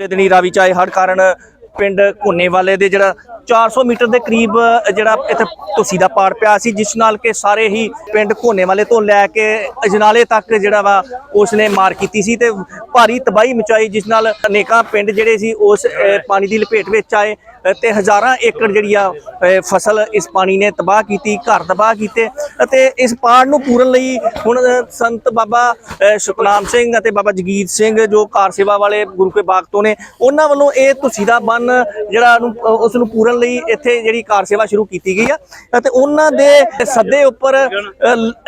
ਦਿਨੀ ਰਾਵੀ ਚਾਏ ਹੜ ਕਾਰਨ ਪਿੰਡ ਘੋਨੇ ਵਾਲੇ ਦੇ ਜਿਹੜਾ 400 ਮੀਟਰ ਦੇ ਕਰੀਬ ਜਿਹੜਾ ਇੱਥੇ ਤੁਸੀਂ ਦਾ ਪਾੜ ਪਿਆ ਸੀ ਜਿਸ ਨਾਲ ਕਿ ਸਾਰੇ ਹੀ ਪਿੰਡ ਘੋਨੇ ਵਾਲੇ ਤੋਂ ਲੈ ਕੇ ਅਜਨਾਲੇ ਤੱਕ ਜਿਹੜਾ ਵਾ ਉਸ ਨੇ ਮਾਰ ਕੀਤੀ ਸੀ ਤੇ ਭਾਰੀ ਤਬਾਹੀ ਮਚਾਈ ਜਿਸ ਨਾਲ ਅਨੇਕਾਂ ਪਿੰਡ ਜਿਹੜੇ ਸੀ ਉਸ ਪਾਣੀ ਦੀ ਲਪੇਟ ਵਿੱਚ ਆਏ ਅਹ, ਤੇ ਹਜ਼ਾਰਾਂ ਏਕੜ ਜਿਹੜੀ ਆ ਫਸਲ ਇਸ ਪਾਣੀ ਨੇ ਤਬਾਹ ਕੀਤੀ ਘਰ ਤਬਾਹ ਕੀਤੇ ਅਤੇ ਇਸ ਪਾੜ ਨੂੰ ਪੂਰਨ ਲਈ ਹੁਣ ਸੰਤ ਬਾਬਾ ਸੁਖਨਾਮ ਸਿੰਘ ਅਤੇ ਬਾਬਾ ਜਗੀਰ ਸਿੰਘ ਜੋ ਕਾਰ ਸੇਵਾ ਵਾਲੇ ਗੁਰੂ ਕੇ ਬਾਗ ਤੋਂ ਨੇ ਉਹਨਾਂ ਵੱਲੋਂ ਇਹ ਤੁਸੀਂ ਦਾ ਬੰਨ ਜਿਹੜਾ ਨੂੰ ਉਸ ਨੂੰ ਪੂਰਨ ਲਈ ਇੱਥੇ ਜਿਹੜੀ ਕਾਰ ਸੇਵਾ ਸ਼ੁਰੂ ਕੀਤੀ ਗਈ ਆ ਅਤੇ ਉਹਨਾਂ ਦੇ ਸੱਦੇ ਉੱਪਰ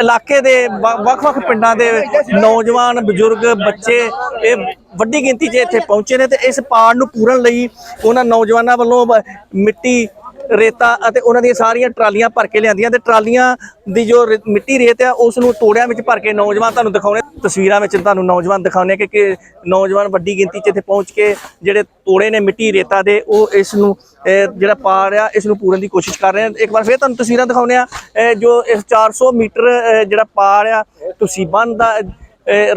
ਇਲਾਕੇ ਦੇ ਵੱਖ-ਵੱਖ ਪਿੰਡਾਂ ਦੇ ਨੌਜਵਾਨ, ਬਜ਼ੁਰਗ, ਬੱਚੇ ਇਹ ਵੱਡੀ ਗਿਣਤੀ 'ਚ ਇੱਥੇ ਪਹੁੰਚੇ ਨੇ ਤੇ ਇਸ ਪਾੜ ਨੂੰ ਪੂਰਨ ਲਈ ਉਹਨਾਂ ਨੌਜਵਾਨਾਂ ਵੱਲੋਂ ਮਿੱਟੀ ਰੇਤਾ ਅਤੇ ਉਹਨਾਂ ਦੀਆਂ ਸਾਰੀਆਂ ਟਰਾਲੀਆਂ ਭਰ ਕੇ ਲਿਆਂਦੀਆਂ ਤੇ ਟਰਾਲੀਆਂ ਦੀ ਜੋ ਰੇ- ਮਿੱਟੀ ਰੇਤ ਆ, ਉਸ ਨੂੰ ਤੋੜਿਆਂ ਵਿੱਚ ਭਰ ਕੇ ਨੌਜਵਾਨ ਤੁਹਾਨੂੰ ਦਿਖਾਉਣੇ ਤਸਵੀਰਾਂ ਵਿੱਚ ਤੁਹਾਨੂੰ ਨੌਜਵਾਨ ਦਿਖਾਉਣੇ ਕਿ ਕਿ ਨੌਜਵਾਨ ਵੱਡੀ ਗਿਣਤੀ 'ਚ ਇੱਥੇ ਪਹੁੰਚ ਕੇ ਜਿਹੜੇ ਤੋੜੇ ਨੇ ਮਿੱਟੀ ਰੇਤਾ ਦੇ, ਉਹ ਇਸ ਨੂੰ ਜਿਹੜਾ ਪਾੜ ਆ, ਇਸ ਨੂੰ ਪੂਰਨ ਦੀ ਕੋਸ਼ਿਸ਼ ਕਰ ਰਹੇ ਆ। ਇੱਕ ਵਾਰ ਫਿਰ ਤੁਹਾਨੂੰ ਤਸਵੀਰਾਂ ਦਿਖਾਉਣੇ ਆ ਜੋ ਇਸ 400 ਮੀਟਰ ਜਿਹੜਾ ਪਾੜ ਆ, ਤੁਸੀਂ ਬੰਨ ਦਾ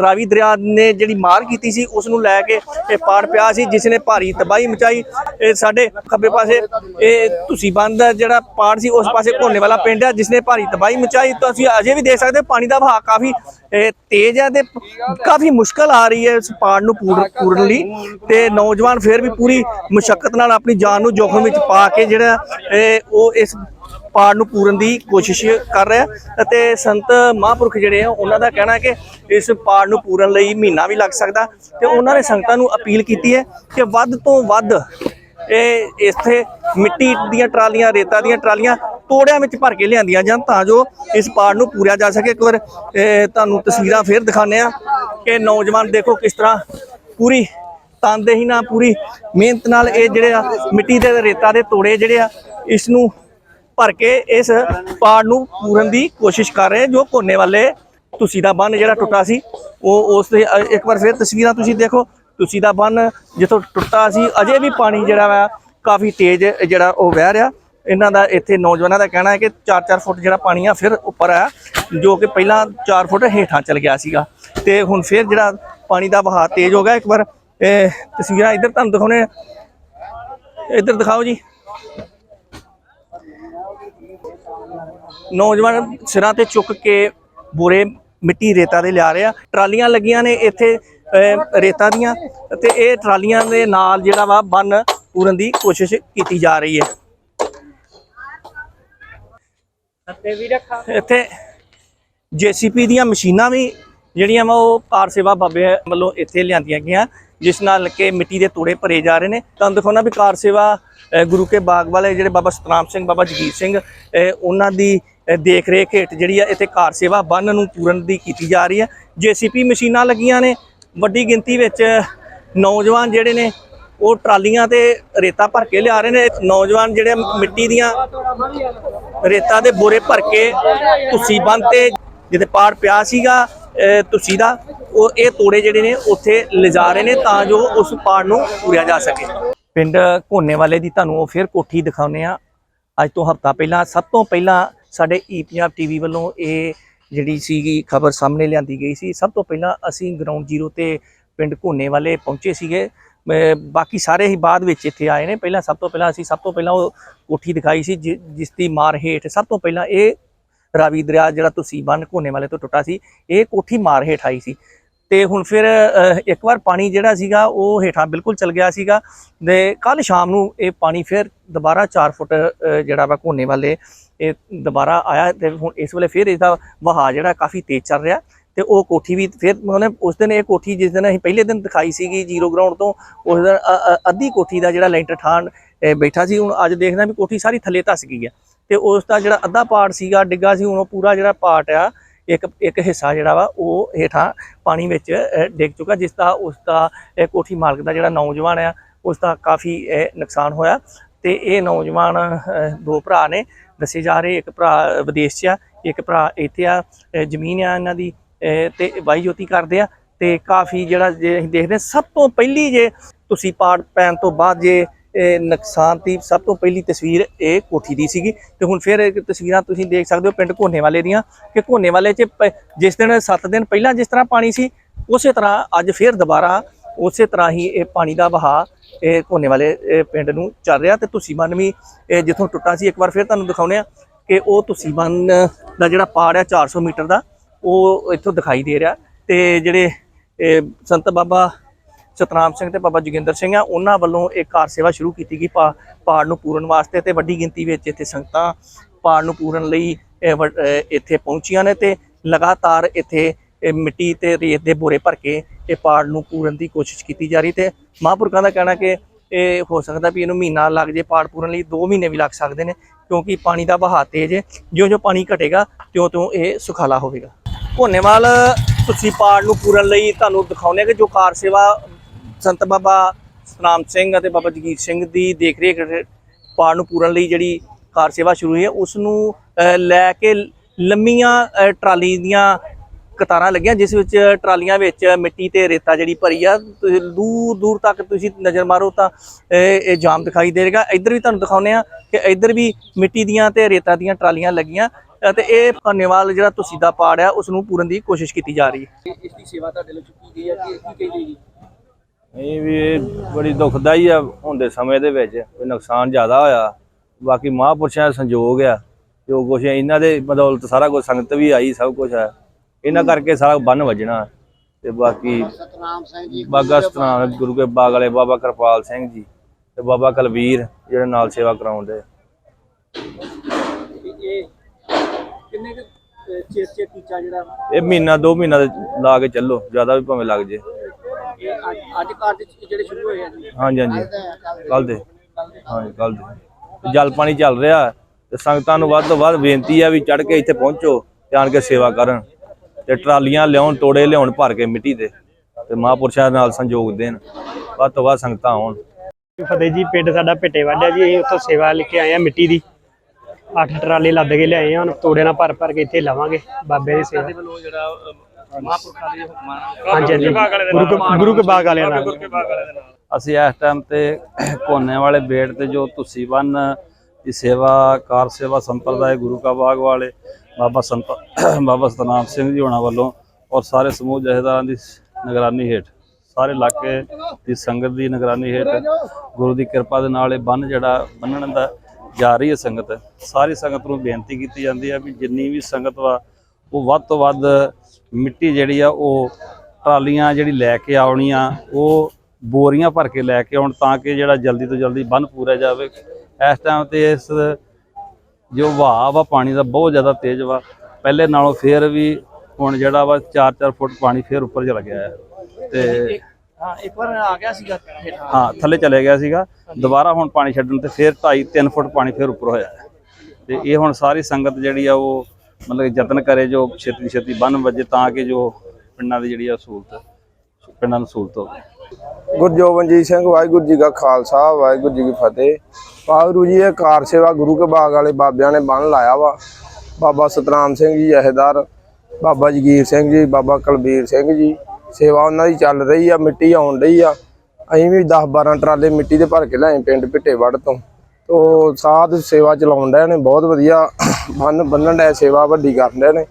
ਰਾਵੀ ਦਰਿਆ ਨੇ ਜਿਹੜੀ ਮਾਰ ਕੀਤੀ ਸੀ ਉਸ ਨੂੰ ਲੈ ਕੇ ਇਹ ਪਾੜ ਪਿਆ ਸੀ ਜਿਸ ਨੇ ਭਾਰੀ ਤਬਾਹੀ ਮਚਾਈ। ਇਹ ਸਾਡੇ ਖੱਬੇ ਪਾਸੇ ਇਹ ਤੁਸੀਂ ਬੰਦ ਜਿਹੜਾ ਪਾੜ ਸੀ ਉਸ ਪਾਸੇ ਘੋਨੇ ਵਾਲਾ ਪਿੰਡ ਹੈ ਜਿਸ ਨੇ ਭਾਰੀ ਤਬਾਹੀ ਮਚਾਈ। ਤਾਂ ਅਸੀਂ ਅਜੇ ਵੀ ਦੇਖ ਸਕਦੇ ਹਾਂ ਪਾਣੀ ਦਾ ਵਹਾਅ ਕਾਫੀ ਤੇਜ਼ ਹੈ ਤੇ ਕਾਫੀ ਮੁਸ਼ਕਲ ਆ ਰਹੀ ਹੈ ਇਸ ਪਾੜ ਨੂੰ ਪੂਰ- ਪੂਰਨ ਲਈ। ਤੇ ਨੌਜਵਾਨ ਫਿਰ ਵੀ ਪੂਰੀ ਮੁਸ਼ਕਲ ਨਾਲ ਆਪਣੀ ਜਾਨ ਨੂੰ ਜੋਖਮ ਵਿੱਚ ਪਾ ਕੇ ਜਿਹੜਾ ਇਹ, ਉਹ ਇਸ ਪਾੜ ਨੂੰ ਪੂਰਨ ਦੀ ਕੋਸ਼ਿਸ਼ ਕਰ ਰਿਹਾ ਅਤੇ ਸੰਤ ਮਹਾਂਪੁਰਖ ਜਿਹੜੇ ਆ, ਉਹਨਾਂ ਦਾ ਕਹਿਣਾ ਹੈ ਕਿ ਇਸ ਪਾੜ ਨੂੰ ਪੂਰਨ ਲਈ ਮਹੀਨਾ ਵੀ ਲੱਗ ਸਕਦਾ ਤੇ ਉਹਨਾਂ ਨੇ ਸੰਗਤਾਂ ਨੂੰ ਅਪੀਲ ਕੀਤੀ ਹੈ ਕਿ ਵੱਧ ਤੋਂ ਵੱਧ ਇਹ ਇੱਥੇ ਮਿੱਟੀ ਦੀਆਂ ਟਰਾਲੀਆਂ, ਰੇਤਾ ਦੀਆਂ ਟਰਾਲੀਆਂ ਤੋੜਿਆਂ ਵਿੱਚ ਭਰ ਕੇ ਲਿਆਂਦੀਆਂ ਜਾਣ ਤਾਂ ਜੋ ਇਸ ਪਾੜ ਨੂੰ ਪੂਰਿਆ ਜਾ ਸਕੇ। ਇੱਕ ਵਾਰ ਤੁਹਾਨੂੰ ਤਸਵੀਰਾਂ ਫੇਰ ਦਿਖਾਉਂਦੇ ਆ ਕਿ ਨੌਜਵਾਨ ਦੇਖੋ ਕਿਸ ਤਰ੍ਹਾਂ ਪੂਰੀ ਤਨਦੇਹੀ ਨਾਲ, ਪੂਰੀ ਮਿਹਨਤ ਨਾਲ ਇਹ ਜਿਹੜੇ ਆ, ਮਿੱਟੀ ਦੇ ਰੇਤਾ ਦੇ ਤੋੜੇ ਜਿਹੜੇ ਆ, ਇਸ ਨੂੰ ਭਰ ਕੇ ਇਸ ਪਾੜ ਨੂੰ ਪੂਰਨ ਦੀ ਕੋਸ਼ਿਸ਼ ਕਰ ਰਹੇ ਜੋ ਕੋਨੇ ਵਾਲੇ ਤੁਸੀਂ ਦਾ ਬੰਨ ਜਿਹੜਾ ਟੁੱਟਾ ਸੀ, ਉਹ ਉਸ ਦੇ ਇੱਕ ਵਾਰ ਫਿਰ ਤਸਵੀਰਾਂ ਤੁਸੀਂ ਦੇਖੋ, ਤੁਸੀਂ ਦਾ ਬੰਨ ਜਿੱਥੋਂ ਟੁੱਟਾ ਸੀ, ਅਜੇ ਵੀ ਪਾਣੀ ਜਿਹੜਾ ਵਾ ਕਾਫੀ ਤੇਜ਼ ਜਿਹੜਾ ਉਹ ਵਹਿ ਰਿਹਾ। ਇਹਨਾਂ ਦਾ ਇੱਥੇ ਨੌਜਵਾਨਾਂ ਦਾ ਕਹਿਣਾ ਹੈ ਕਿ 4-4 ਫੁੱਟ ਜਿਹੜਾ ਪਾਣੀ ਆ ਫਿਰ ਉੱਪਰ ਆ, ਜੋ ਕਿ ਪਹਿਲਾਂ 4 ਫੁੱਟ ਹੇਠਾਂ ਚਲ ਗਿਆ ਸੀਗਾ। ਤੇ ਹੁਣ ਫਿਰ ਜਿਹੜਾ ਪਾਣੀ ਦਾ ਵਹਾਅ ਤੇਜ਼ ਹੋ ਗਿਆ, ਇੱਕ ਵਾਰ ਤਸਵੀਰਾਂ ਇੱਧਰ ਤੁਹਾਨੂੰ ਦਿਖਾਉਣੇ ਇੱਧਰ ਦਿਖਾਓ ਜੀ। ਨੌਜਵਾਨ ਸਿਰਾਂ ਤੇ ਚੁੱਕ ਕੇ ਬੋਰੇ ਮਿੱਟੀ ਰੇਤਾ ਦੇ ਲਿਆ ਰਹੇ ਆ। ਟਰਾਲੀਆਂ ਲੱਗੀਆਂ ਨੇ ਇੱਥੇ ਰੇਤਾ ਦੀਆਂ ਤੇ ਇਹ ਟਰਾਲੀਆਂ ਦੇ ਨਾਲ ਜਿਹੜਾ ਵਾ ਬੰਨ ਪੂਰਨ ਦੀ ਕੋਸ਼ਿਸ਼ ਕੀਤੀ ਜਾ ਰਹੀ ਹੈ। ਇੱਥੇ ਜੀਸੀਪੀ ਦੀਆਂ ਮਸ਼ੀਨਾਂ ਵੀ ਜਿਹੜੀਆਂ ਵਾ ਉਹ ਕਾਰ ਸੇਵਾ ਬਾਬੇ ਵੱਲੋਂ ਇੱਥੇ ਲਿਆਂਦੀਆਂ ਗਈਆਂ। ਜਿਸ ਨਾਲ ਕਿ ਮਿੱਟੀ ਦੇ ਤੋੜੇ ਭਰੇ ਜਾ ਰਹੇ ਨੇ। ਤੁਹਾਨੂੰ ਦਿਖਾਉਣਾ ਵੀ ਕਾਰ ਸੇਵਾ ਗੁਰੂ ਕੇ ਬਾਗ ਵਾਲੇ ਜਿਹੜੇ ਬਾਬਾ ਸਤਨਾਮ ਸਿੰਘ, ਬਾਬਾ ਜਗੀਰ ਸਿੰਘ ਉਹਨਾਂ ਦੀ ਦੇਖ ਰੇਖ ਹੇਠ ਜਿਹੜੀ ਆ ਇੱਥੇ ਕਾਰ ਸੇਵਾ ਬੰਨ ਨੂੰ ਪੂਰਨ ਦੀ ਕੀਤੀ ਜਾ ਰਹੀ ਹੈ ਜੀਸੀਪੀ ਮਸ਼ੀਨਾਂ ਲੱਗੀਆਂ ਨੇ। ਵੱਡੀ ਗਿਣਤੀ ਵਿੱਚ ਨੌਜਵਾਨ ਜਿਹੜੇ ਨੇ, ਉਹ ਟਰਾਲੀਆਂ ਤੇ ਰੇਤਾ ਭਰ ਕੇ ਲਿਆ ਰਹੇ ਨੇ। ਨੌਜਵਾਨ ਜਿਹੜੇ ਮਿੱਟੀ ਦੀਆਂ ਰੇਤਾ ਦੇ ਬੋਰੇ ਭਰ ਕੇ ਤੁਸੀਂ ਬੰਨ ਤੇ, ਜਿੱਥੇ ਪਾੜ ਪਿਆ ਸੀਗਾ ਤੁਸੀਂ ਦਾ ਉਹ ਇਹ ਤੋੜੇ ਜਿਹੜੇ ਨੇ ਉੱਥੇ ਲਿਜਾ ਰਹੇ ਨੇ ਤਾਂ ਜੋ ਉਸ ਪਾੜ ਨੂੰ ਪੂਰਿਆ ਜਾ ਸਕੇ। ਪਿੰਡ ਘੋਨੇ ਵਾਲੇ ਦੀ ਤੁਹਾਨੂੰ ਉਹ ਫਿਰ ਕੋਠੀ ਦਿਖਾਉਨੇ ਆ ਅੱਜ ਤੋਂ ਹਫਤਾ ਪਹਿਲਾਂ, ਸਭ ਤੋਂ ਪਹਿਲਾਂ ਸਾਡੇ ਈ ਪੰਜਾਬ ਟੀਵੀ ਵੱਲੋਂ ਇਹ ਜਿਹੜੀ ਸੀਗੀ ਖਬਰ ਸਾਹਮਣੇ ਲਿਆਂਦੀ ਗਈ ਸੀ। ਸਭ ਤੋਂ ਪਹਿਲਾਂ ਅਸੀਂ ਗਰਾਊਂਡ ਜ਼ੀਰੋ ਤੇ ਪਿੰਡ ਘੋਨੇ ਵਾਲੇ ਪਹੁੰਚੇ ਸੀਗੇ। ਬਾਕੀ ਸਾਰੇ ਹੀ ਬਾਅਦ ਵਿੱਚ ਇੱਥੇ ਆਏ ਨੇ। ਪਹਿਲਾਂ ਸਭ ਤੋਂ ਪਹਿਲਾਂ ਅਸੀਂ ਸਭ ਤੋਂ ਪਹਿਲਾਂ ਉਹ ਕੋਠੀ ਦਿਖਾਈ ਸੀ, ਜਿ- ਜਿਸ ਦੀ ਮਾਰ ਹੇਠ ਸਭ ਤੋਂ ਪਹਿਲਾਂ ਇਹ ਰਾਵੀ ਦਰਿਆ ਜਿਹੜਾ ਤੁਸੀਂ ਬੰਨ ਘੋਨੇ ਵਾਲੇ ਤੋਂ ਟੁੱਟਾ ਸੀ, ਇਹ ਕੋਠੀ ਮਾਰ ਹੇਠ ਆਈ ਸੀ। ਤੇ ਹੁਣ ਫਿਰ ਇੱਕ ਵਾਰ ਪਾਣੀ ਜਿਹੜਾ ਸੀਗਾ, ਉਹ ਹੇਠਾਂ ਬਿਲਕੁਲ ਚਲ ਗਿਆ ਸੀਗਾ ਤੇ ਕੱਲ ਸ਼ਾਮ ਨੂੰ ਇਹ ਪਾਣੀ ਫਿਰ ਦੁਬਾਰਾ 4 ਫੁੱਟ ਜਿਹੜਾ ਵਾ ਘੋਨੇ ਵਾਲੇ ਇਹ ਦੁਬਾਰਾ ਆਇਆ ਤੇ ਹੁਣ ਇਸ ਵੇਲੇ ਫਿਰ ਇਹਦਾ ਵਹਾਅ ਜਿਹੜਾ ਕਾਫੀ ਤੇਜ਼ ਚੱਲ ਰਿਹਾ ਤੇ ਉਹ ਕੋਠੀ ਵੀ ਫਿਰ ਮਤਲਬ ਉਸ ਦਿਨ ਇਹ ਕੋਠੀ ਜਿਸ ਦਿਨ ਅਸੀਂ ਪਹਿਲੇ ਦਿਨ ਦਿਖਾਈ ਸੀਗੀ ਜ਼ੀਰੋ ਗਰਾਊਂਡ ਤੋਂ, ਉਸ ਦਿਨ, ਅ- ਅੱਧੀ ਕੋਠੀ ਦਾ ਜਿਹੜਾ ਲੈਂਟਰ ਠਾਣ ਬੈਠਾ ਸੀ, ਹੁਣ ਅੱਜ ਦੇਖਦਾ ਵੀ ਕੋਠੀ ਸਾਰੀ ਥੱਲੇ ਧੱਸ ਗਈ ਹੈ ਤੇ ਉਸ ਦਾ ਜਿਹੜਾ ਅੱਧਾ ਪਾਰਟ ਸੀਗਾ, ਡਿੱਗਾ ਸੀ, ਹੁਣ ਉਹ ਪੂਰਾ ਜਿਹੜਾ ਪਾਰਟ ਆ ਇੱਕ ਇੱਕ ਹਿੱਸਾ ਜਿਹੜਾ ਵਾ ਉਹ ਹੇਠਾਂ ਪਾਣੀ ਵਿੱਚ ਡਿੱਗ ਚੁੱਕਾ ਜਿਸ ਦਾ ਉਸ ਦਾ ਕੋਠੀ ਮਾਲਕ ਦਾ ਜਿਹੜਾ ਨੌਜਵਾਨ ਆ ਉਸ ਦਾ ਕਾਫੀ ਨੁਕਸਾਨ ਹੋਇਆ। ਤੇ ਇਹ ਨੌਜਵਾਨ ਦੋ ਭਰਾ ਨੇ ਦੱਸੇ ਜਾ ਰਹੇ ਇੱਕ ਭਰਾ ਵਿਦੇਸ਼ 'ਚ ਆ ਇੱਕ ਭਰਾ ਇੱਥੇ ਆ ਜ਼ਮੀਨ ਆ ਇਹਨਾਂ ਦੀ ਅਹ, ਤੇ ਵਾਈ ਜੋਤੀ ਕਰਦੇ ਆ। ਤੇ ਕਾਫੀ ਜਿਹੜਾ ਜੇ ਅਸੀਂ ਦੇਖਦੇ ਹਾਂ, ਸਭ ਤੋਂ ਪਹਿਲੀ ਜੇ ਤੁਸੀਂ ਪਾੜ ਪੈਣ ਤੋਂ ਬਾਅਦ ਜੇ ਨੁਕਸਾਨ ਦੀ ਸਭ ਤੋਂ ਪਹਿਲੀ ਤਸਵੀਰ ਇਹ ਕੋਠੀ ਦੀ ਸੀਗੀ ਤੇ ਹੁਣ ਫਿਰ ਇਹ ਤਸਵੀਰਾਂ ਤੁਸੀਂ ਦੇਖ ਸਕਦੇ ਹੋ ਪਿੰਡ ਘੋਨੇ ਵਾਲੇ ਦੀਆਂ ਕਿ ਘੋਨੇ ਵਾਲੇ 'ਚ ਪ- ਜਿਸ ਦਿਨ 7 ਦਿਨ ਪਹਿਲਾਂ ਜਿਸ ਤਰ੍ਹਾਂ ਪਾਣੀ ਸੀ, ਉਸੇ ਤਰ੍ਹਾਂ ਅੱਜ ਫਿਰ ਦੁਬਾਰਾ ਉਸੇ ਤਰ੍ਹਾਂ ਹੀ ਇਹ ਪਾਣੀ ਦਾ ਵਹਾਅ ਇਹ ਘੋਨੇ ਵਾਲੇ ਪਿੰਡ ਨੂੰ ਚੱਲ ਰਿਹਾ ਤੇ ਤੁਸੀਂ ਬੰਨ ਵੀ ਇਹ ਜਿੱਥੋਂ ਟੁੱਟਾ ਸੀ, ਇੱਕ ਵਾਰ ਫਿਰ ਤੁਹਾਨੂੰ ਦਿਖਾਉਂਦੇ ਆ ਕਿ ਉਹ ਤੁਸੀਂ ਬੰਨ ਦਾ ਜਿਹੜਾ ਪਾੜ ਹੈ 400 ਮੀਟਰ ਦਾ, ਉਹ ਇੱਥੋਂ ਦਿਖਾਈ ਦੇ ਰਿਹਾ ਤੇ ਜਿਹੜੇ ਸੰਤ ਬਾਬਾ ਸਤਨਾਮ ਸਿੰਘ ਤੇ ਬਾਬਾ ਜੋਗਿੰਦਰ ਸਿੰਘ ਆ, ਉਹਨਾਂ ਵੱਲੋਂ ਇੱਕ ਕਾਰ ਸੇਵਾ ਸ਼ੁਰੂ ਕੀਤੀ ਗਈ ਪਾ- ਪਾੜ ਨੂੰ ਪੂਰਨ ਵਾਸਤੇ ਤੇ ਵੱਡੀ ਗਿਣਤੀ ਵਿੱਚ ਇੱਥੇ ਸੰਗਤਾਂ ਪਾੜ ਨੂੰ ਪੂਰਨ ਲਈ ਵ- ਇੱਥੇ ਪਹੁੰਚੀਆਂ ਨੇ ਤੇ ਲਗਾਤਾਰ ਇੱਥੇ ਮਿੱਟੀ ਤੇ ਰੇਤ ਦੇ ਬੋਰੇ ਭਰ ਕੇ ਇਹ ਪਾੜ ਨੂੰ ਪੂਰਨ ਦੀ ਕੋਸ਼ਿਸ਼ ਕੀਤੀ ਜਾ ਰਹੀ ਤੇ ਮਹਾਂਪੁਰਖਾਂ ਦਾ ਕਹਿਣਾ ਕਿ ਇਹ ਹੋ ਸਕਦਾ ਵੀ ਇਹਨੂੰ ਮਹੀਨਾ ਲੱਗ ਜੇ ਪਾੜ ਪੂਰਨ ਲਈ 2 ਮਹੀਨੇ ਵੀ ਲੱਗ ਸਕਦੇ ਨੇ, ਕਿਉਂਕਿ ਪਾਣੀ ਦਾ ਵਹਾਅ ਤੇਜ਼ ਹੈ, ਜਿਉਂ-ਜਿਉਂ ਪਾਣੀ ਘਟੇਗਾ, ਤਿਉਂ-ਤਿਉਂ ਇਹ ਸੁਖਾਲਾ ਹੋਵੇਗਾ। ਧੋਨੇਵਾਲ ਤੁਸੀਂ ਪਾੜ ਨੂੰ ਪੂਰਨ ਲਈ ਤੁਹਾਨੂੰ ਦਿਖਾਉਂਦੇ ਕਿ ਜੋ ਕਾਰ ਸੇਵਾ ਸੰਤ ਬਾਬਾ ਸਤਨਾਮ ਸਿੰਘ ਅਤੇ ਬਾਬਾ ਜਗੀਰ ਸਿੰਘ ਦੀ ਦੇਖ ਰੇਖ ਹੇਠ ਪਾੜ ਨੂੰ ਪੂਰਨ ਲਈ ਜਿਹੜੀ ਕਾਰ ਸੇਵਾ ਸ਼ੁਰੂ ਹੋਈ ਹੈ ਉਸ ਨੂੰ ਲੈ ਕੇ ਲੰਮੀਆਂ ਟਰਾਲੀ ਦੀਆਂ ਕਤਾਰਾਂ ਲੱਗੀਆਂ ਜਿਸ ਵਿੱਚ ਟਰਾਲੀਆਂ ਵਿੱਚ ਮਿੱਟੀ ਤੇ ਰੇਤਾ ਜਿਹੜੀ ਭਰੀ ਆ ਦੂਰ ਦੂਰ ਤੱਕ ਤੁਸੀਂ ਨਜ਼ਰ ਮਾਰੋ ਤਾਂ ਇਹ ਜਾਮ ਦਿਖਾਈ ਦੇਗਾ ਇੱਧਰ ਵੀ ਤੁਹਾਨੂੰ ਦਿਖਾਉਂਦੇ ਆ ਕਿ ਇੱਧਰ ਵੀ ਮਿੱਟੀ ਦੀਆਂ ਤੇ ਰੇਤਾ ਦੀਆਂ ਟਰਾਲੀਆਂ ਲੱਗੀਆਂ ਅ, ਤੇ ਇਹ ਧੰਨਵਾਦ ਜਿਹੜਾ ਤੁਸੀਂ ਦਾ ਪਾੜ ਆ ਉਸ ਨੂੰ ਪੂਰਨ ਦੀ ਕੋਸ਼ਿਸ਼ ਕੀਤੀ ਜਾ ਰਹੀ ਹੈ। ਇਸ ਦੀ ਸੇਵਾ ਤੁਹਾਡੇ ਲਈ ਚੁੱਕੀ ਗਈ ਹੈ ਕਿ ਕੀ ਕਹੀ ਗਈ? ਇਹ ਵੀ ਇਹ ਬੜੀ ਦੁਖਦਾਈ ਆ ਹੁੰਦੇ ਸਮੇਂ ਦੇ ਵਿੱਚ ਕੋਈ ਨੁਕਸਾਨ ਜ਼ਿਆਦਾ ਹੋਇਆ। ਬਾਕੀ ਮਹਾਂਪੁਰਸ਼ਾਂ ਦਾ ਸੰਯੋਗ ਆ ਜੋ ਕੁਛ ਇਹਨਾਂ ਦੇ ਬਦੌਲਤ ਸਾਰਾ ਕੁਝ ਸੰਗਤ ਵੀ ਆਈ ਸਭ ਕੁਝ ਹੈ ਇਹਨਾਂ ਕਰਕੇ ਸਾਰਾ ਬੰਨ ਵੱਜਣਾ। ਤੇ ਬਾਕੀ ਬਾਗਾ ਸਤਨਾਮ ਗੁਰੂ ਕੇ ਬਾਗ ਵਾਲੇ ਬਾਬਾ ਕਿਰਪਾਲ ਸਿੰਘ ਜੀ ਤੇ ਬਾਬਾ ਕਲਵੀਰ ਜਿਹੜੇ ਨਾਲ ਸੇਵਾ ਕਰਾਉਂਦੇ ਇਹ ਕਿੰਨੇ ਚਿਰ ਚਿਰ ਟੀਚਾ ਜਿਹੜਾ? ਇਹ ਮਹੀਨਾ ਦੋ ਮਹੀਨਾ ਲਾ ਕੇ ਚੱਲੋ ਜ਼ਿਆਦਾ ਵੀ ਭਾਵੇਂ ਲੱਗ ਜੇ। ਅੱਜ ਕਾਰਜ ਜਿਹੜੇ ਸ਼ੁਰੂ ਹੋਏ ਆ ਜੀ। ਹਾਂਜੀ ਹਾਂਜੀ। ਕੱਲ ਦੇ ਹਾਂਜੀ ਕੱਲ ਦੇ। ਤੇ ਜਲ ਪਾਣੀ ਚੱਲ ਰਿਹਾ ਤੇ ਸੰਗਤਾਂ ਨੂੰ ਵੱਧ ਤੋਂ ਵੱਧ ਬੇਨਤੀ ਆ ਵੀ ਚੜ ਕੇ ਇੱਥੇ ਪਹੁੰਚੋ ਤੇ ਆਣ ਕੇ ਸੇਵਾ ਕਰਨ ਤੇ ਟਰਾਲੀਆਂ ਲਿਆਉਣ ਤੋੜੇ ਲਿਆਉਣ ਭਰ ਕੇ ਮਿੱਟੀ ਦੇ ਤੇ ਮਹਾਂਪੁਰਸ਼ਾਂ ਨਾਲ ਸੰਯੋਗ ਦੇਣ। ਵੱਧ ਤੋਂ ਵੱਧ ਸੰਗਤਾਂ ਆਉਣ। ਫਤਿਹ ਜੀ ਪਿੰਡ ਸਾਡਾ ਭਿੱਟੇ ਵਾਲਿਆ ਜੀ ਅਸੀਂ ਉੱਥੋਂ ਸੇਵਾ ਲੈ ਕੇ ਆਏ ਆ ਮਿੱਟੀ ਦੀ। ਅੱਠ ਟਰਾਲੇ ਲੱਦ ਕੇ ਲਿਆਏ ਆ ਹੁਣ ਤੋੜੇ ਨਾਲ ਭਰ ਭਰ ਕੇ ਇੱਥੇ ਲਾਵਾਂਗੇ ਬਾਬੇ ਦੀ ਸੇਵਾ। ਵੱਲੋਂ ਜਿਹੜਾ ਮਹਾਂਪੁਰਖਾਂ ਦੇ ਹੁਕਮਾਂ ਹਾਂਜੀ ਹਾਂਜੀ ਗੁਰੂ ਕੇ ਗੁਰੂ ਕੇ ਬਾਗ ਵਾਲਿਆਂ ਨਾਲ। ਅਸੀਂ ਇਸ ਟਾਈਮ ਤੇ ਕੋਨੇ ਵਾਲੇ ਬੇੜ ਤੇ ਜੋ ਤੁਸੀਂ ਬੰਨ ਦੀ ਸੇਵਾ ਕਾਰ ਸੇਵਾ ਸੰਪਰਦਾਇ ਗੁਰੂ ਕਾ ਬਾਗ ਵਾਲੇ ਬਾਬਾ ਸੰਤ ਬਾਬਾ ਸਤਨਾਮ ਸਿੰਘ ਜੀ ਹੋਣਾ ਵੱਲੋਂ ਔਰ ਸਾਰੇ ਸਮੂਹ ਜਥੇਦਾਰਾਂ ਦੀ ਨਿਗਰਾਨੀ ਹੇਠ ਸਾਰੇ ਇਲਾਕੇ ਦੀ ਸੰਗਤ ਦੀ ਨਿਗਰਾਨੀ ਹੇਠ ਗੁਰੂ ਦੀ ਕਿਰਪਾ ਦੇ ਨਾਲ ਇਹ ਬੰਨ ਜਿਹੜਾ ਬੰਨਣ ਦਾ ਜਾ ਰਹੀ ਹੈ ਸੰਗਤ ਸਾਰੀ ਸੰਗਤ ਨੂੰ ਬੇਨਤੀ ਕੀਤੀ ਜਾਂਦੀ ਹੈ ਵੀ ਜਿੰਨੀ ਵੀ ਸੰਗਤ ਵਾ ਉਹ ਵੱਧ ਤੋਂ ਵੱਧ ਮਿੱਟੀ ਜਿਹੜੀ ਆ ਉਹ ਟਰਾਲੀਆਂ ਜਿਹੜੀ ਲੈ ਕੇ ਆਉਣੀਆਂ ਉਹ ਬੋਰੀਆਂ ਭਰ ਕੇ ਲੈ ਕੇ ਆਉਣ ਤਾਂ ਕਿ ਜਿਹੜਾ ਜਲਦੀ ਤੋਂ ਜਲਦੀ ਬੰਨ ਪੂਰਾ ਜਾਵੇ ਇਸ ਟਾਈਮ ਤੇ ਇਸ ਜੋ ਵਹਾਅ ਵਾ ਪਾਣੀ ਦਾ ਬਹੁਤ ਜ਼ਿਆਦਾ ਤੇਜ਼ ਵਾ ਪਹਿਲੇ ਨਾਲੋਂ ਫੇਰ ਵੀ ਹੁਣ ਜਿਹੜਾ ਵਾ 4-4 ਫੁੱਟ ਪਾਣੀ ਫੇਰ ਉੱਪਰ ਚਲਾ ਗਿਆ ਹੈ ਤੇ ਹਾਂ ਇੱਕ ਵਾਰ ਆ ਗਿਆ ਸੀਗਾ। ਹਾਂ ਥੱਲੇ ਚਲੇ ਗਿਆ ਸੀਗਾ ਦੁਬਾਰਾ ਹੁਣ ਪਾਣੀ ਛੱਡਣ ਤੇ ਫੇਰ 2.5-3 ਫੁੱਟ ਪਾਣੀ ਫੇਰ ਉੱਪਰ ਹੋਇਆ। ਤੇ ਇਹ ਹੁਣ ਸਾਰੀ ਸੰਗਤ ਜਿਹੜੀ ਆ ਉਹ ਮਤਲਬ ਯਤਨ ਕਰੇ ਜੋ ਛੇਤੀ ਛੇਤੀ ਬੰਨ ਵੱਜੇ ਤਾਂ ਕਿ ਜੋ ਪਿੰਡਾਂ ਦੀ ਜਿਹੜੀ ਆ ਸਹੂਲਤ ਪਿੰਡਾਂ ਨੂੰ ਸਹੂਲਤ ਹੋਵੇ। ਗੁਰਜੋਬਨਜੀਤ ਸਿੰਘ, ਵਾਹਿਗੁਰੂ ਜੀ ਕਾ ਖਾਲਸਾ, ਵਾਹਿਗੁਰੂ ਜੀ ਕੀ ਫਤਿਹ। ਵਾਹਿਗੁਰੂ ਜੀ ਇਹ ਕਾਰ ਸੇਵਾ ਗੁਰੂ ਕੇ ਬਾਗ ਵਾਲੇ ਬਾਬਿਆਂ ਨੇ ਬੰਨ ਲਾਇਆ ਵਾ। ਬਾਬਾ ਸਤਨਾਮ ਸਿੰਘ ਜੀ ਅਹਿਦਾਰ, ਬਾਬਾ ਜਗੀਰ ਸਿੰਘ ਜੀ, ਬਾਬਾ ਕੁਲਬੀਰ ਸਿੰਘ ਜੀ। ਸੇਵਾ ਉਹਨਾਂ ਦੀ ਚੱਲ ਰਹੀ ਆ, ਮਿੱਟੀ ਆਉਣ ਰਹੀ ਆ। ਅਸੀਂ ਵੀ 10 12 ਟਰਾਲੇ ਮਿੱਟੀ ਦੇ ਭਰ ਕੇ ਲਾਏ ਪਿੰਡ ਭਿੱਟੇਵੜ ਤੋਂ। ਤੋ ਸਾਧ ਸੇਵਾ ਚਲਾਉਣ ਡਏ ਨੇ, ਬਹੁਤ ਵਧੀਆ। ਬੰਨ ਬੰਨਣ ਡਏ ਸੇਵਾ ਵੱਡੀ ਕਰਨ ਡਏ ਨੇ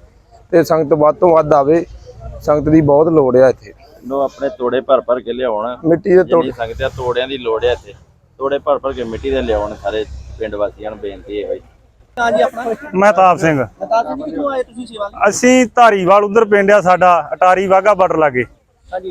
ਤੇ ਸੰਗਤ ਵੱਧ ਤੋਂ ਵੱਧ ਆਵੇ ਸੰਗਤ ਦੀ ਬਹੁਤ ਲੋੜ ਆ ਇੱਥੇ। ਲੋ ਆਪਣੇ ਤੋੜੇ ਭਰ ਭਰ ਕੇ ਲਿਆਉਣ। ਮਿੱਟੀ ਦੇ ਤੋੜ ਸੰਗਤ ਆ ਤੋੜਿਆਂ ਦੀ ਲੋੜ ਹੈ ਇੱਥੇ। ਤੋੜੇ ਭਰ ਭਰ ਕੇ ਮਿੱਟੀ ਦੇ ਲਿਆਉਣ ਸਾਰੇ ਪਿੰਡ ਵਾਸੀਆਂ ਨੂੰ ਬੇਨਤੀ ਹੈ ਭਾਈ ਹਾਂ ਜੀ ਆਪਣਾ ਮਹਿਤਾਬ ਸਿੰਘ। ਬਤਾ ਦਿਓ ਜੀ ਕਿੱਥੋਂ ਆਏ ਤੁਸੀਂ ਸੇਵਾ ਲਈ? ਅਸੀਂ ਧਾਰੀਵਾਲ ਉਧਰ ਪਿੰਡ ਆ ਸਾਡਾ ਅਟਾਰੀ ਵਾਗਾ ਬਾਰਡਰ ਲਾਗੇ।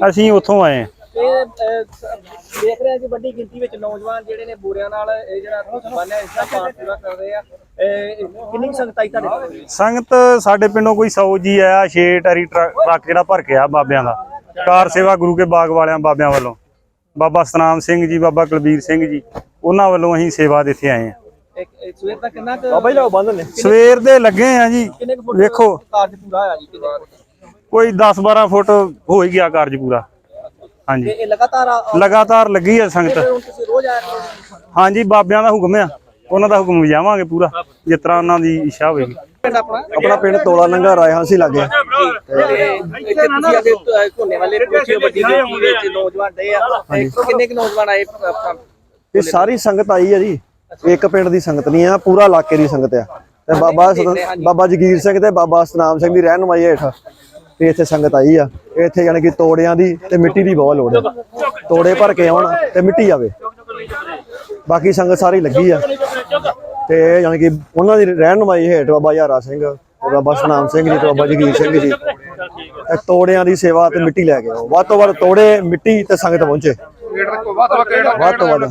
ਅਸੀਂ ਉੱਥੋਂ ਆਏ ਹਾਂ। ਤੇ ਅਹ, ਸ- ਦੇਖ ਰਹੇ ਹਾਂ ਕਿ ਵੱਡੀ ਗਿਣਤੀ ਵਿੱਚ ਨੌਜਵਾਨ ਜਿਹੜੇ ਨੇ ਬੋਰਿਆਂ ਨਾਲ ਇਹ ਜਿਹੜਾ ਬੰਨਿਆ ਇਸ ਦਾ ਪਾਠ ਪੂਰਾ ਕਰ ਰਹੇ ਆ। ਇਹ ਕਿੰਨੀ ਕੁ ਸੰਗਤ ਆਈ ਤੁਹਾਡੇ ਕੋਲ ਸੰਗਤ ਸਾਡੇ ਪਿੰਡੋਂ ਕੋਈ 100 ਜੀ ਆਇਆ 6 ਟਰੀ ਟਰੱਕ ਟਰੱਕ ਜਿਹੜਾ ਭਰ ਕੇ ਆ ਬਾਬਿਆਂ ਦਾ। ਕਾਰ ਸੇਵਾ ਗੁਰੂ ਕੇ ਬਾਗ ਵਾਲਿਆਂ ਬਾਬਿਆਂ ਵੱਲੋਂ। ਬਾਬਾ ਸਤਨਾਮ ਸਿੰਘ ਜੀ ਬਾਬਾ ਕੁਲਬੀਰ ਸਿੰਘ ਜੀ ਉਹਨਾਂ ਵੱਲੋਂ ਅਸੀਂ ਸੇਵਾ ਦੇ ਇੱਥੇ ਆਏ ਇੱਕ ਸਵੇਰ ਤੱਕ ਕਿੰਨਾ ਕੁ ਬਾਬਾ ਜੀ ਬੰਦ ਨੇ। ਸਵੇਰ ਦੇ ਲੱਗੇ ਆ ਜੀ। ਵੇਖੋ। ਕਾਰਜ ਪੂਰਾ ਹੋਇਆ ਜੀ? ਕੋਈ 10 12 ਫੁੱਟ ਹੋ ਹੀ ਗਿਆ ਕਾਰਜ ਪੂਰਾ। ਤੇ ਹਾਂਜੀ। ਇਹ ਲਗਾਤਾਰ ਆ- ਆ- ਲਗਾਤਾਰ ਲੱਗੀ ਹੈ ਸੰਗਤ। ਹੁਣ ਤੁਸੀਂ ਰੋਜ਼ ਆਇਆ ਕਰੋ। ਹਾਂਜੀ ਬਾਬਿਆਂ ਦਾ ਹੁਕਮ ਆ। ਉਹਨਾਂ ਦਾ ਹੁਕਮ ਵਜਾਵਾਂਗੇ ਪੂਰਾ ਜਿਸ ਤਰ੍ਹਾਂ ਉਹਨਾਂ ਦੀ ਇੱਛਾ ਹੋਵੇਗੀ ਪਿੰਡ ਆਪਣਾ? ਆਪਣਾ ਪਿੰਡ ਤੋਲਾ ਨੰਗਾ ਰਾਏ ਹਾਂਸੀ ਲੱਗੇ ਤੇ ਇੱਥੇ ਤੁਸੀਂ ਆਦੇ ਘੋਨੇ ਵਾਲੇ ਪਹੁੰਚੇ ਹੋ ਵੱਡੀ ਗਿਣਤੀ ਵਿੱਚ ਨੌਜਵਾਨ ਦੇ ਆ। ਤੇ ਕਿੰਨੇ ਕੁ ਨੌਜਵਾਨ ਆਏ ਆਪਣਾ ਇਹ ਸਾਰੀ ਸੰਗਤ ਆਈ ਹੈ ਜੀ। ਇੱਕ ਪਿੰਡ ਦੀ ਸੰਗਤ ਨਹੀਂ ਆ ਪੂਰਾ ਇਲਾਕੇ ਦੀ ਸੰਗਤ ਆ। ਤੇ ਬਾਬਾ ਸਤ- ਬਾਬਾ ਜਗੀਰ ਸਿੰਘ ਤੇ ਬਾਬਾ ਸਤਨਾਮ ਸਿੰਘ ਦੀ ਰਹਿਨਮਾਈ ਹੇਠ ਤੇ ਇੱਥੇ ਸੰਗਤ ਆਈ ਆ। ਇੱਥੇ ਯਾਨੀ ਕਿ ਤੋੜਿਆਂ ਦੀ ਤੇ ਮਿੱਟੀ ਦੀ ਬਹੁਤ ਲੋੜ ਹੈ ਤੋੜੇ ਭਰ ਕੇ ਆਉਣ ਤੇ ਮਿੱਟੀ ਆਵੇ। ਬਾਕੀ ਸੰਗਤ ਸਾਰੀ ਲੱਗੀ ਆ। ਤੇ ਯਾਨੀ ਕਿ ਉਹਨਾਂ ਦੀ ਰਹਿਣਮਾਈ ਹੇਠ ਬਾਬਾ ਯਾਰਾ ਸਿੰਘ, ਬਾਬਾ ਸਨਾਮ ਸਿੰਘ ਜੀ ਤੇ ਬਾਬਾ ਜਗੀਰ ਸਿੰਘ ਜੀ ਤੇ ਤੋੜਿਆਂ ਦੀ ਸੇਵਾ ਤੇ ਮਿੱਟੀ ਲੈ ਕੇ ਆਓ। ਵੱਧ ਤੋਂ ਵੱਧ ਤੋੜੇ, ਮਿੱਟੀ ਤੇ ਸੰਗਤ ਪਹੁੰਚੇ। ਵੱਧ ਤੋਂ ਵੱਧ।